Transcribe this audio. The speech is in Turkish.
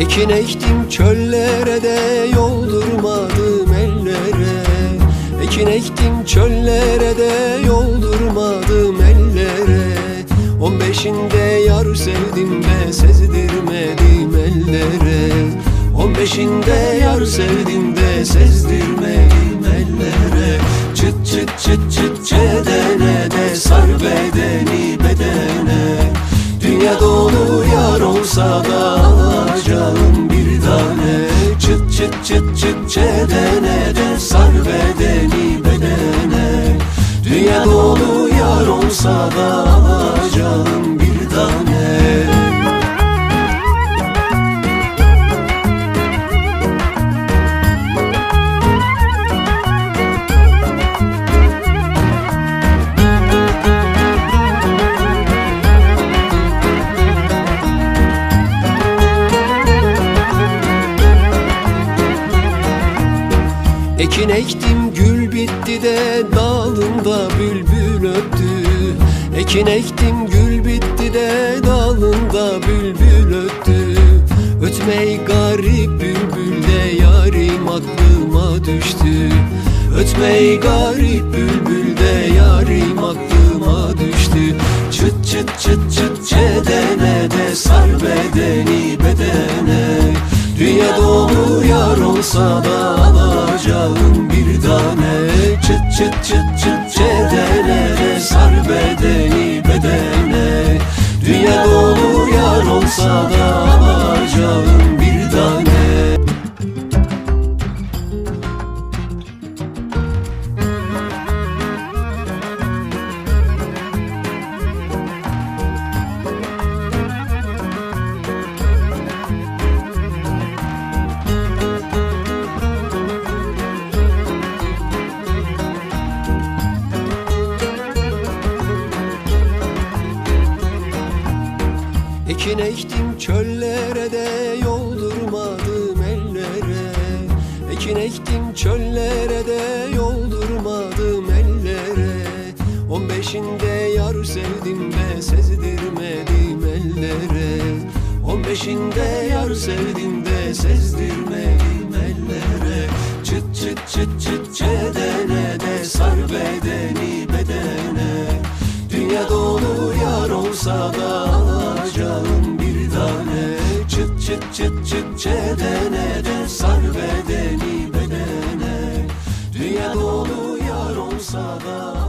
Ekin ektim çöllere de yoldurmadım ellere. Ekin ektim çöllere de yoldurmadım ellere. On beşinde yar sevdim de sezdirmedim ellere. On beşinde yar sevdim de sezdirmedim ellere. Çıt çıt çıt çıt çedene de sar bedeni bedene. Dünya dolu yar olsa da Çıt çıt çıt çedene de sar bedeni bedene. Dünya dolu yar olsa da Ekin ektim gül bitti de dalında bülbül öttü Ekin ektim gül bitti de dalında bülbül öttü Ötmey garip bülbül de yarim aklıma düştü. Ötmey garip bülbül de yarim aklıma düştü. Çıt çıt çıt çıt çedene de sar bedeni bedene Dünya dolu yar olsa da alacağım bir tane. Çıt çıt çıt çıt çedene de sar bedeni bedene. Dünya dolu yar olsa da Ekin ektim çöllere de yoldurmadım ellere. Ekin ektim çöllere de yoldurmadım ellere. On beşinde yar sevdim de sezdirmedim ellere. On beşinde yar sevdim de sezdirmedim ellere. Çıt çıt çıt çıt çedene de sar bedeni bedene. Dünya dolu yar olsa da çıt çıt çedene de sar bedeni bedene. Dünya dolu yar olsa da